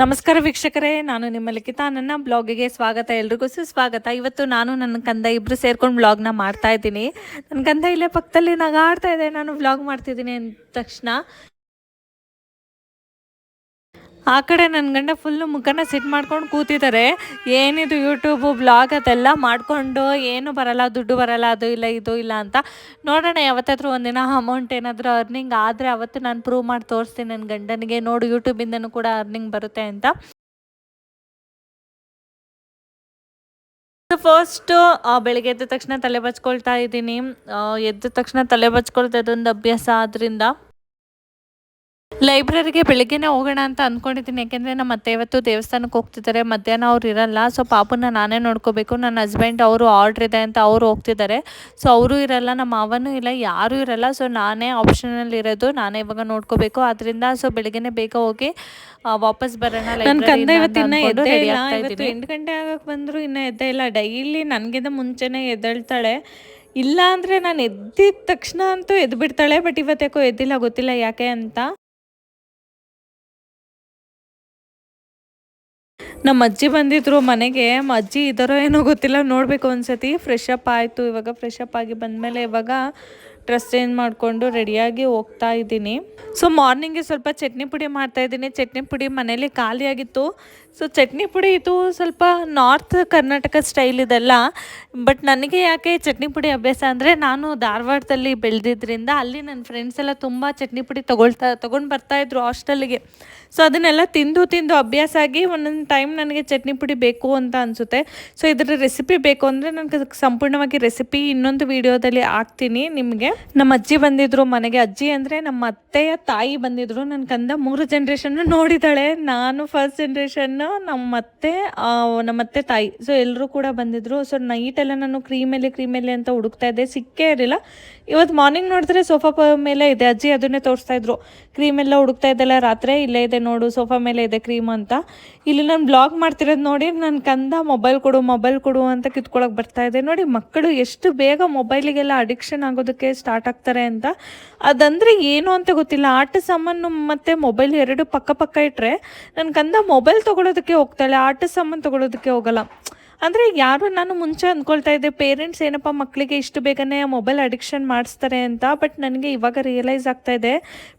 ನಮಸ್ಕಾರ ವೀಕ್ಷಕರೇ, ನಾನು ನಿಮ್ಮ ಲಿಖಿತ. ನನ್ನ ಬ್ಲಾಗಿಗೆ ಸ್ವಾಗತ. ಎಲ್ರಿಗೂ ಸುಸ್ವಾಗತ. ಇವತ್ತು ನಾನು ನನ್ನ ಕಂದ ಇಬ್ಬರು ಸೇರ್ಕೊಂಡು ಬ್ಲಾಗ್ನ ಮಾಡ್ತಾ ಇದ್ದೀನಿ. ನನ್ನ ಕಂದ ಇಲ್ಲೇ ಪಕ್ಕದಲ್ಲಿ ನಗಾಡ್ತಾ ಇದೆ. ನಾನು ಬ್ಲಾಗ್ ಮಾಡ್ತಿದ್ದೀನಿ ಅಂದ ತಕ್ಷಣ. ಆ ಕಡೆ ನನ್ನ ಗಂಡ ಫುಲ್ಲು ಮುಖನ ಸಿಟ್ ಮಾಡ್ಕೊಂಡು ಕೂತಿದ್ದಾರೆ ಏನಿದು ಯೂಟ್ಯೂಬು ಬ್ಲಾಗ್ ಅದೆಲ್ಲ ಮಾಡಿಕೊಂಡು ಏನು ಬರಲ್ಲ, ದುಡ್ಡು ಬರಲ್ಲ, ಅದು ಇಲ್ಲ, ಇದು ಇಲ್ಲ ಅಂತ. ನೋಡೋಣ, ಯಾವತ್ತಾದ್ರೂ ಒಂದಿನ ಅಮೌಂಟ್ ಏನಾದರೂ ಅರ್ನಿಂಗ್ ಆದರೆ ಅವತ್ತು ನಾನು ಪ್ರೂವ್ ಮಾಡಿ ತೋರಿಸ್ತೀನಿ ನನ್ನ ಗಂಡನಿಗೆ. ನೋಡು ಯೂಟ್ಯೂಬಿಂದನೂ ಕೂಡ ಅರ್ನಿಂಗ್ ಬರುತ್ತೆ ಅಂತ. ಫಸ್ಟ್ ಬೆಳಿಗ್ಗೆ ಎದ್ದ ತಕ್ಷಣ ತಲೆ ಬಚ್ಕೊಳ್ತಾ ಇದ್ದೀನಿ. ಎದ್ದ ತಕ್ಷಣ ತಲೆ ಬಚ್ಕೊಳ್ತಾ ಇದೊಂದು ಅಭ್ಯಾಸ ಆದ್ರಿಂದ ಲೈಬ್ರರಿಗೆ ಬೆಳಿಗ್ಗೆನೇ ಹೋಗೋಣ ಅಂತ ಅಂದ್ಕೊಂಡಿದ್ದೀನಿ ಯಾಕೆಂದರೆ ನಮ್ಮ ಅತ್ತೆ ಇವತ್ತು ದೇವಸ್ಥಾನಕ್ಕೆ ಹೋಗ್ತಿದ್ದಾರೆ. ಮಧ್ಯಾಹ್ನ ಅವ್ರು ಇರಲ್ಲ. ಸೊ ಪಾಪನ ನಾನೇ ನೋಡ್ಕೋಬೇಕು. ನನ್ನ ಹಸ್ಬೆಂಡ್ ಅವರು ಆರ್ಡ್ರ್ ಇದೆ ಅಂತ ಅವರು ಹೋಗ್ತಿದ್ದಾರೆ. ಸೊ ಅವರು ಇರಲ್ಲ ನಮ್ಮ ಮಾವನೂ ಇಲ್ಲ ಯಾರೂ ಇರಲ್ಲ. ಸೊ ನಾನೇ ಆಪ್ಷನಲ್ಲಿ ಇರೋದು. ನಾನೇ ಇವಾಗ ನೋಡ್ಕೋಬೇಕು. ಅದರಿಂದ ಸೊ ಬೆಳಿಗ್ಗೆನೇ ಬೇಗ ಹೋಗಿ ವಾಪಸ್ ಬರೋಣ ಇವತ್ತು ಎಂಟು ಗಂಟೆ ಆಗಕ್ಕೆ ಬಂದರೂ ಇನ್ನೂ ಎದ್ದೇ ಇಲ್ಲ. ಡೈಲಿ ನನಗಿಂತ ಮುಂಚೆನೇ ಎದ್ದೇಳ್ತಾಳೆ. ಇಲ್ಲ ಅಂದರೆ ನಾನು ಎದ್ದಿದ ತಕ್ಷಣ ಅಂತೂ ಎದ್ದು ಬಿಡ್ತಾಳೆ ಬಟ್ ಇವತ್ತು ಯಾಕೋ ಎದ್ದಿಲ್ಲ ಗೊತ್ತಿಲ್ಲ ಯಾಕೆ ಅಂತ. ನಮ್ಮ ಅಜ್ಜಿ ಬಂದಿದ್ರು ಮನೆಗೆ. ಅಜ್ಜಿ ಇದ್ದಾರೋ ಏನೋ ಗೊತ್ತಿಲ್ಲ, ನೋಡಬೇಕು ಒಂದ್ಸತಿ. ಫ್ರೆಶ್ ಅಪ್ ಆಯಿತು, ಇವಾಗ ಫ್ರೆಶ್ ಅಪ್ ಆಗಿ ಬಂದಮೇಲೆ ಇವಾಗ ಡ್ರೆಸ್ ಚೇಂಜ್ ಮಾಡಿಕೊಂಡು ರೆಡಿಯಾಗಿ ಹೋಗ್ತಾ ಇದ್ದೀನಿ. ಸೊ ಮಾರ್ನಿಂಗ್ಗೆ ಸ್ವಲ್ಪ ಚಟ್ನಿ ಪುಡಿ ಮಾಡ್ತಾ ಇದ್ದೀನಿ. ಚಟ್ನಿ ಪುಡಿ ಮನೇಲಿ ಖಾಲಿಯಾಗಿತ್ತು ಸೊ ಚಟ್ನಿ ಪುಡಿ ಇದು ಸ್ವಲ್ಪ ನಾರ್ತ್ ಕರ್ನಾಟಕ ಸ್ಟೈಲ್ ಇದೆಲ್ಲ. ಬಟ್ ನನಗೆ ಯಾಕೆ ಚಟ್ನಿ ಪುಡಿ ಅಭ್ಯಾಸ ಅಂದರೆ ನಾನು ಧಾರವಾಡದಲ್ಲಿ ಬೆಳೆದಿದ್ದರಿಂದ ಅಲ್ಲಿ ನನ್ನ ಫ್ರೆಂಡ್ಸ್ ಎಲ್ಲ ತುಂಬ ಚಟ್ನಿ ಪುಡಿ ತೊಗೊಳ್ತಾ, ತೊಗೊಂಡು ಬರ್ತಾಯಿದ್ರು ಹಾಸ್ಟೆಲ್ಗೆ ಸೊ ಅದನ್ನೆಲ್ಲ ತಿಂದು ತಿಂದು ಅಭ್ಯಾಸ ಆಗಿ ಒಂದೊಂದು ಟೈಮ್ ನನಗೆ ಚಟ್ನಿ ಪುಡಿ ಬೇಕು ಅಂತ ಅನಿಸುತ್ತೆ. ಸೊ ಇದರ ರೆಸಿಪಿ ಬೇಕು ಅಂದರೆ ನನಗೆ ಸಂಪೂರ್ಣವಾಗಿ ರೆಸಿಪಿ ಇನ್ನೊಂದು ವಿಡಿಯೋದಲ್ಲಿ ಹಾಕ್ತೀನಿ ನಿಮಗೆ. ನಮ್ಮ ಅಜ್ಜಿ ಬಂದಿದ್ರು, ಮನೆಗೆ ಅಜ್ಜಿ ಅಂದರೆ ನಮ್ಮ ಅತ್ತೆಯ ತಾಯಿ ಬಂದಿದ್ರು. ನನ್ನ ಕಂದ ಮೂರು ಜನ್ರೇಷನ್ನು ನೋಡಿದ್ದಾಳೆ ನಾನು ಫಸ್ಟ್ ಜನ್ರೇಷನ್ನು ನಮ್ಮ ಅತ್ತೆ ನಮ್ಮ ಅತ್ತೆ ತಾಯಿ. ಸೊ ಎಲ್ಲರೂ ಕೂಡ ಬಂದಿದ್ರು. ಸೊ ನೈಟೆಲ್ಲ ನಾನು ಕ್ರೀಮಲ್ಲಿ ಕ್ರೀಮಲ್ಲಿ ಅಂತ ಹುಡುಕ್ತಾ ಇದ್ದೆ. ಸಿಕ್ಕೇ ಇರಲಿಲ್ಲ. ಇವತ್ತು ಮಾರ್ನಿಂಗ್ ನೋಡಿದ್ರೆ ಸೋಫಾ ಮೇಲೆ ಇದೆ. ಅಜ್ಜಿ ಅದನ್ನೇ ತೋರಿಸ್ತಾ ಇದ್ರು. ಕ್ರೀಮ್ ಎಲ್ಲ ಹುಡುಕ್ತಾ ಇದ್ದಲ್ಲ ರಾತ್ರಿ, ಇಲ್ಲೇ ಇದೆ ನೋಡು ಸೋಫಾ ಮೇಲೆ ಇದೆ ಕ್ರೀಮ್ ಅಂತ. ಇಲ್ಲಿ ನಾನು ಬ್ಲಾಗ್ ಮಾಡ್ತಿರೋದು ನೋಡಿ ನನ್ನ ಕಂದ ಮೊಬೈಲ್ ಕೊಡು ಮೊಬೈಲ್ ಕೊಡು ಅಂತ ಕಿತ್ಕೊಳಕ್ ಬರ್ತಾ ಇದೆ ನೋಡಿ ಮಕ್ಕಳು ಎಷ್ಟು ಬೇಗ ಮೊಬೈಲಿಗೆಲ್ಲ ಅಡಿಕ್ಷನ್ ಆಗೋದಕ್ಕೆ ಸ್ಟಾರ್ಟ್ ಆಗ್ತಾರೆ ಅಂತ. ಅದಂದ್ರೆ ಏನು ಅಂತ ಗೊತ್ತಿಲ್ಲ. ಆಟ ಸಾಮಾನು ಮತ್ತೆ ಮೊಬೈಲ್ ಎರಡು ಪಕ್ಕ ಪಕ್ಕ ಇಟ್ಟರೆ ನನ್ನ ಕಂದ ಮೊಬೈಲ್ ತಗೊಳೋದಕ್ಕೆ ಹೋಗ್ತಾಳೆ, ಆಟ ಸಾಮಾನು ತಗೊಳೋದಕ್ಕೆ ಹೋಗಲ್ಲ. ಅಂದರೆ ಯಾರು ನಾನು ಮುಂಚೆ ಅಂದ್ಕೊಳ್ತಾ ಇದ್ದೆ ಪೇರೆಂಟ್ಸ್ ಏನಪ್ಪ ಮಕ್ಕಳಿಗೆ ಇಷ್ಟು ಬೇಗನೆ ಮೊಬೈಲ್ ಅಡಿಕ್ಷನ್ ಮಾಡಿಸ್ತಾರೆ ಅಂತ ಬಟ್ ನನಗೆ ಇವಾಗ ರಿಯಲೈಸ್ ಆಗ್ತಾ ಇದೆ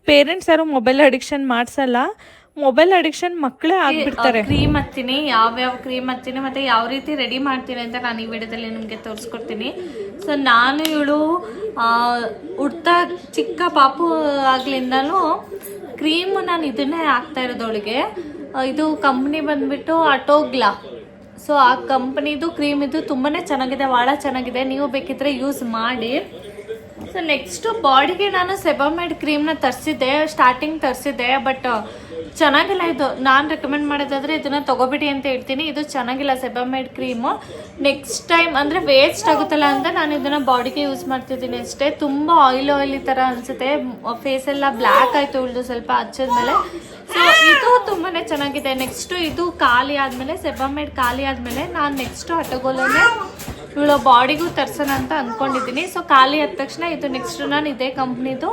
ಪೇರೆಂಟ್ಸ್ ಯಾರು ಮೊಬೈಲ್ ಅಡಿಕ್ಷನ್ ಮಾಡಿಸಲ್ಲ. ಮೊಬೈಲ್ ಅಡಿಕ್ಷನ್ ಮಕ್ಕಳೇ ಆಗ್ಬಿಡ್ತಾರೆ. ಕ್ರೀಮ್ ಹತ್ತೀನಿ ಯಾವ್ಯಾವ ಕ್ರೀಮ್ ಹತ್ತೀನಿ ಮತ್ತೆ ಯಾವ ರೀತಿ ರೆಡಿ ಮಾಡ್ತೀನಿ ಅಂತ ನಾನು ಈ ವಿಡಿಯೋದಲ್ಲಿ ನಿಮಗೆ ತೋರಿಸ್ಕೊಡ್ತೀನಿ. ಸೊ ನಾನು ಇವಳು ಹುಡ್ತಾ ಚಿಕ್ಕ ಪಾಪು ಆಗ್ಲಿಂದನೂ ಕ್ರೀಮ್ ನಾನು ಇದನ್ನೇ ಹಾಕ್ತಾ ಇರೋದು ಅವಳಿಗೆ ಇದು ಕಂಪ್ನಿ ಬಂದ್ಬಿಟ್ಟು ಅಟೋಗ್ಲಾ ಸೊ ಆ ಕಂಪ್ನಿದು ಕ್ರೀಮ್ ಇದು ತುಂಬಾ ಚೆನ್ನಾಗಿದೆ ಭಾಳ ಚೆನ್ನಾಗಿದೆ. ನೀವು ಬೇಕಿದ್ರೆ ಯೂಸ್ ಮಾಡಿ. ಸೊ ನೆಕ್ಸ್ಟ್ ಬಾಡಿಗೆ ನಾನು ಸೆಬಾಮೆಡ್ ಕ್ರೀಮ್ನ ತರಿಸಿದ್ದೆ ಸ್ಟಾರ್ಟಿಂಗ್ ತರಿಸಿದ್ದೆ ಬಟ್ ಚೆನ್ನಾಗಿಲ್ಲ ಇದು. ನಾನು ರೆಕಮೆಂಡ್ ಮಾಡೋದಾದರೆ ಇದನ್ನು ತೊಗೋಬಿಡಿ ಅಂತ ಹೇಳ್ತೀನಿ. ಇದು ಚೆನ್ನಾಗಿಲ್ಲ ಸೆಬಾಮೇಡ್ ಕ್ರೀಮು ನೆಕ್ಸ್ಟ್ ಟೈಮ್ ಅಂದರೆ ವೇಸ್ಟ್ ಆಗುತ್ತಲ್ಲ ಅಂತ ನಾನು ಇದನ್ನು ಬಾಡಿಗೆ ಯೂಸ್ ಮಾಡ್ತಿದ್ದೀನಿ ಅಷ್ಟೇ. ತುಂಬ ಆಯಿಲ್ ಆಯಿಲಿ ಥರ ಅನಿಸುತ್ತೆ. ಫೇಸ್ ಎಲ್ಲ ಬ್ಲ್ಯಾಕ್ ಆಯಿತು ಉಳಿದು ಸ್ವಲ್ಪ ಹಚ್ಚಿದ್ಮೇಲೆ. ಸೊ ಇದು ತುಂಬಾ ಚೆನ್ನಾಗಿದೆ. ನೆಕ್ಸ್ಟು ಇದು ಖಾಲಿ ಆದಮೇಲೆ, ಸೆಬಾಮೇಡ್ ಖಾಲಿ ಆದಮೇಲೆ ನಾನು ನೆಕ್ಸ್ಟು ಅಟಗೋಲನ್ನೇ ಇವಳು ಬಾಡಿಗೂ ತರ್ಸೋಣ ಅಂತ ಅಂದ್ಕೊಂಡಿದ್ದೀನಿ ಸೊ ಖಾಲಿ ಆದ ತಕ್ಷಣ ಇದು ನೆಕ್ಸ್ಟ್ ನಾನು ಇದೇ ಕಂಪ್ನಿದು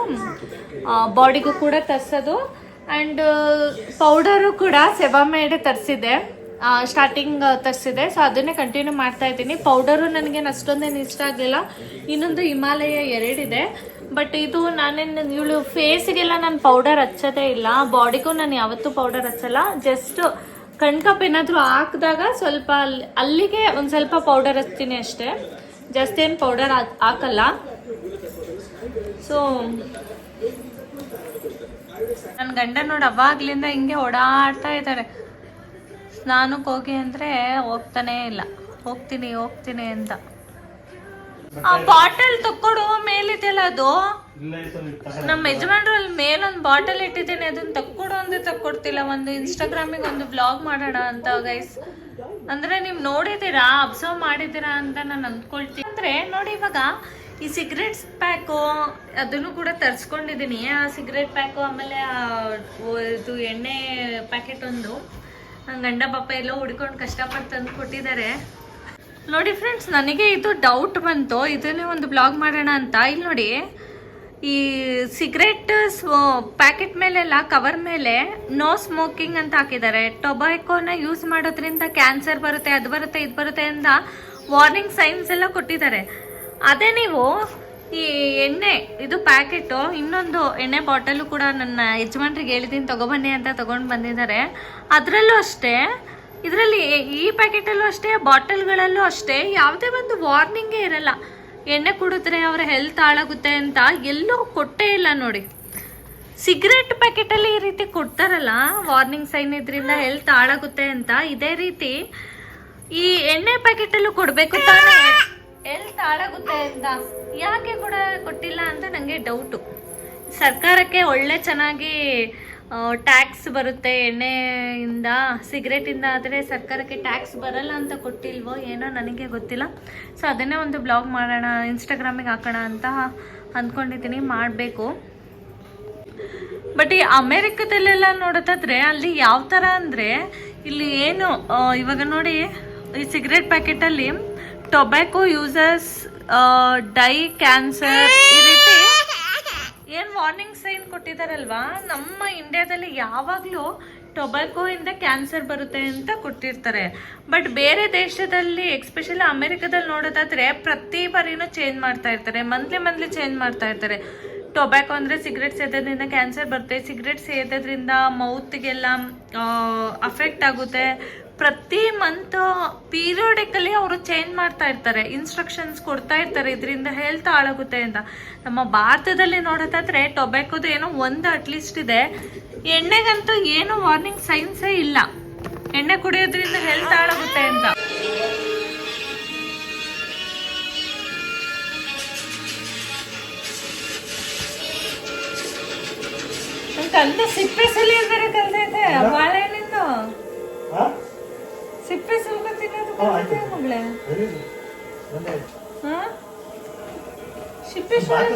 ಬಾಡಿಗೂ ಕೂಡ ತರ್ಸೋದು. ಆ್ಯಂಡ್ ಪೌಡರು ಕೂಡ ಸೆಬಾಮೇಡ್ ತರಿಸಿದೆ ಸ್ಟಾರ್ಟಿಂಗ್ ತರಿಸಿದೆ ಸೊ ಅದನ್ನೇ ಕಂಟಿನ್ಯೂ ಮಾಡ್ತಾ ಇದ್ದೀನಿ. ಪೌಡರು ನನಗೇನು ಅಷ್ಟೊಂದೇನು ಇಷ್ಟ ಆಗಲಿಲ್ಲ. ಇನ್ನೊಂದು ಹಿಮಾಲಯ ಎರಡಿದೆ. ಬಟ್ ಇದು ನಾನೇನು, ಇವಳು ಫೇಸಿಗೆಲ್ಲ ನಾನು ಪೌಡರ್ ಹಚ್ಚೋದೇ ಇಲ್ಲ. ಬಾಡಿಗೂ ನಾನು ಯಾವತ್ತೂ ಪೌಡರ್ ಹಚ್ಚಲ್ಲ. ಜಸ್ಟ್ ಕಣ್ಕಪ್ ಏನಾದರೂ ಹಾಕಿದಾಗ ಸ್ವಲ್ಪ ಅಲ್ಲಿ- ಅಲ್ಲಿಗೆ ಒಂದು ಸ್ವಲ್ಪ ಪೌಡರ್ ಹಚ್ತೀನಿ ಅಷ್ಟೇ. ಜಾಸ್ತಿ ಏನು ಪೌಡರ್ ಹಾಕಲ್ಲ. ಸೊ ನನ್ನ ಗಂಡ ನೋಡಿ ಅವಾಗ್ಲಿಂದ ಹಿಂಗೆ ಓಡಾಡ್ತಾ ಇದ್ದಾರೆ ಸ್ನಾನಕ್ಕೆ ಹೋಗಿ ಅಂದ್ರೆ ಹೋಗ್ತಾನೇ ಇಲ್ಲ. ಹೋಗ್ತೀನಿ ಹೋಗ್ತೀನಿ ಅಂತ. ಆ ಬಾಟಲ್ ತಕ್ಕೊಡು, ಮೇಲಿದೆಯಲ್ಲ ಅದು? ನಮ್ಮ ಯಜಮಾನ್ರಲ್ಲಿ ಮೇಲೊಂದು ಬಾಟಲ್ ಇಟ್ಟಿದ್ದೇನೆ ಅದನ್ನ ತಕ್ಕೊಡು ಅಂದ್ರೆ ತಕ್ಕೊಡ್ತಿಲ್ಲ. ಒಂದು ಇನ್ಸ್ಟಾಗ್ರಾಮಿಗೆ ಒಂದು ಬ್ಲಾಗ್ ಮಾಡೋಣ ಅಂತ ಗೈಸ್ ಅಂದ್ರೆ ನೀವು ನೋಡಿದ್ದೀರಾ ಅಬ್ಸರ್ವ್ ಮಾಡಿದ್ದೀರಾ ಅಂತ ನಾನು ಅಂದ್ಕೊಳ್ತೀನಿ. ಅಂದ್ರೆ ನೋಡಿ ಇವಾಗ ಈ ಸಿಗರೆಟ್ಸ್ ಪ್ಯಾಕು, ಅದನ್ನು ಕೂಡ ತರಿಸ್ಕೊಂಡಿದ್ದೀನಿ. ಆ ಸಿಗರೆಟ್ ಪ್ಯಾಕು, ಆಮೇಲೆ ಇದು ಎಣ್ಣೆ ಪ್ಯಾಕೆಟ್ ಒಂದು. ಗಂಡ ಪಾಪ ಎಲ್ಲೋ ಹುಡ್ಕೊಂಡು ಕಷ್ಟಪಟ್ಟು ತಂದು ಕೊಟ್ಟಿದ್ದಾರೆ. ನೋಡಿ ಫ್ರೆಂಡ್ಸ್ ನನಗೆ ಇದು ಡೌಟ್ ಬಂತು. ಇದನ್ನೇ ಒಂದು ಬ್ಲಾಗ್ ಮಾಡೋಣ ಅಂತ. ಇಲ್ಲಿ ನೋಡಿ, ಈ ಸಿಗರೆಟ್ ಪ್ಯಾಕೆಟ್ ಮೇಲೆಲ್ಲ ಕವರ್ ಮೇಲೆ ನೋ ಸ್ಮೋಕಿಂಗ್ ಅಂತ ಹಾಕಿದ್ದಾರೆ. ಟೊಬ್ಯಾಕೋನ ಯೂಸ್ ಮಾಡೋದ್ರಿಂದ ಕ್ಯಾನ್ಸರ್ ಬರುತ್ತೆ, ಅದು ಬರುತ್ತೆ, ಇದು ಬರುತ್ತೆ ಅಂತ ವಾರ್ನಿಂಗ್ ಸೈನ್ಸ್ ಎಲ್ಲ ಕೊಟ್ಟಿದ್ದಾರೆ. ಅದೇ ನೀವು ಈ ಎಣ್ಣೆ, ಇದು ಪ್ಯಾಕೆಟು ಇನ್ನೊಂದು ಎಣ್ಣೆ ಬಾಟಲು ಕೂಡ ನನ್ನ ಯಜಮಾನ್ರಿಗೆ ಹೇಳಿದ್ದೀನಿ ತೊಗೊಬನ್ನಿ ಅಂತ ತೊಗೊಂಡು ಬಂದಿದ್ದಾರೆ. ಅದರಲ್ಲೂ ಅಷ್ಟೇ, ಇದರಲ್ಲಿ ಈ ಪ್ಯಾಕೆಟಲ್ಲೂ ಅಷ್ಟೇ ಬಾಟಲ್ಗಳಲ್ಲೂ ಅಷ್ಟೇ, ಯಾವುದೇ ಒಂದು ವಾರ್ನಿಂಗೇ ಇರಲ್ಲ. ಎಣ್ಣೆ ಕುಡಿದ್ರೆ ಅವರ ಹೆಲ್ತ್ ಹಾಳಾಗುತ್ತೆ ಅಂತ ಎಲ್ಲೂ ಕೊಟ್ಟೇ ಇಲ್ಲ ನೋಡಿ. ಸಿಗರೆಟ್ ಪ್ಯಾಕೆಟಲ್ಲಿ ಈ ರೀತಿ ಕೊಡ್ತಾರಲ್ಲ ವಾರ್ನಿಂಗ್ ಸೈನ್ ಇದರಿಂದ ಹೆಲ್ತ್ ಹಾಳಾಗುತ್ತೆ ಅಂತ, ಇದೇ ರೀತಿ ಈ ಎಣ್ಣೆ ಪ್ಯಾಕೆಟಲ್ಲೂ ಕೊಡಬೇಕು ತಾನೇ? ಹೆಲ್ತ್ ಹಾಳಾಗುತ್ತೆ ಅಂತ ಯಾಕೆ ಕೂಡ ಕೊಟ್ಟಿಲ್ಲ ಅಂತ ನನಗೆ ಡೌಟು. ಸರ್ಕಾರಕ್ಕೆ ಒಳ್ಳೆ ಚೆನ್ನಾಗಿ ಟ್ಯಾಕ್ಸ್ ಬರುತ್ತೆ, ಎಣ್ಣೆಯಿಂದ, ಸಿಗರೇಟಿಂದ ಆದರೆ ಸರ್ಕಾರಕ್ಕೆ ಟ್ಯಾಕ್ಸ್ ಬರಲ್ಲ ಅಂತ ಕೊಟ್ಟಿಲ್ವೋ ಏನೋ ನನಗೆ ಗೊತ್ತಿಲ್ಲ. ಸೊ, ಅದನ್ನೇ ಒಂದು ಬ್ಲಾಗ್ ಮಾಡೋಣ, ಇನ್ಸ್ಟಾಗ್ರಾಮಿಗೆ ಹಾಕೋಣ ಅಂತ ಅಂದ್ಕೊಂಡಿದ್ದೀನಿ, ಮಾಡಬೇಕು. ಬಟ್ ಈ ಅಮೇರಿಕದಲ್ಲೆಲ್ಲ ನೋಡೋದಾದ್ರೆ, ಅಲ್ಲಿ ಯಾವ ಥರ ಅಂದರೆ, ಇಲ್ಲಿ ಏನು ಇವಾಗ ನೋಡಿ, ಈ ಸಿಗರೇಟ್ ಪ್ಯಾಕೆಟಲ್ಲಿ ಟೊಬ್ಯಾಕೋ ಯೂಸಸ್ ಡೈ ಕ್ಯಾನ್ಸರ್ ಈ ರೀತಿ ಏನು ವಾರ್ನಿಂಗ್ ಸೈನ್ ಕೊಟ್ಟಿದಾರಲ್ವಾ? ನಮ್ಮ ಇಂಡಿಯಾದಲ್ಲಿ ಯಾವಾಗಲೂ ಟೊಬ್ಯಾಕೊ ಇಂದ ಕ್ಯಾನ್ಸರ್ ಬರುತ್ತೆ ಅಂತ ಕೊಟ್ಟಿರ್ತಾರೆ. ಬಟ್ ಬೇರೆ ದೇಶದಲ್ಲಿ ಎಕ್ಸ್ಪೆಷಲಿ ಅಮೆರಿಕದಲ್ಲಿ ನೋಡೋದಾದ್ರೆ ಪ್ರತಿ ಬಾರಿನೂ ಚೇಂಜ್ ಮಾಡ್ತಾ ಇರ್ತಾರೆ. ಮಂತ್ಲಿ ಮಂತ್ಲಿ ಚೇಂಜ್ ಮಾಡ್ತಾ ಇರ್ತಾರೆ. ಟೊಬ್ಯಾಕೋ ಅಂದರೆ ಸಿಗರೆಟ್ ಸೇದೋದ್ರಿಂದ ಕ್ಯಾನ್ಸರ್ ಬರುತ್ತೆ. ಸಿಗರೆಟ್ ಸೇದೋದ್ರಿಂದ ಮೌತ್ಗೆಲ್ಲ ಅಫೆಕ್ಟ್ ಆಗುತ್ತೆ. ಪ್ರತಿ ಮಂತ್ ಪೀರಿಯೋಡಿಕಲಿ ಅವರು ಚೇಂಜ್ ಮಾಡ್ತಾ ಇರ್ತಾರೆ ಇನ್ಸ್ಟ್ರಕ್ಷನ್ಸ್ ಕೊಡ್ತಾ ಇರ್ತಾರೆ, ಇದರಿಂದ ಹೆಲ್ತ್ ಹಾಳಾಗುತ್ತೆ ಅಂತ. ನಮ್ಮ ಭಾರತದಲ್ಲಿ ನೋಡೋದಾದ್ರೆ ಟೊಬ್ಯಾಕೋದು ಏನೋ ಒಂದು ಅಟ್ಲೀಸ್ಟ್ ಇದೆ. ಎಣ್ಣೆಗಂತೂ ಏನು ವಾರ್ನಿಂಗ್ ಸೈನ್ಸೇ ಇಲ್ಲ. ಎಣ್ಣೆ ಕುಡಿಯೋದ್ರಿಂದ ಹೆಲ್ತ್ ಹಾಳಾಗುತ್ತೆ ಅಂತ. ಸಿಪ್ಪೆ ಸುಲಿಯೋದರೆ ಕಲ್ದೈತೆ ಬಾಳೆಹಣ್ಣಿಂದು ಸಿಪ್ಪೆ ಸುಲ್ಕ ತಿನ್ನೋದು ಕಲ್ತೈತೆ ಮಗಳೇ? ಸಿಪ್ಪೆ ಸುಲಿಯೋದು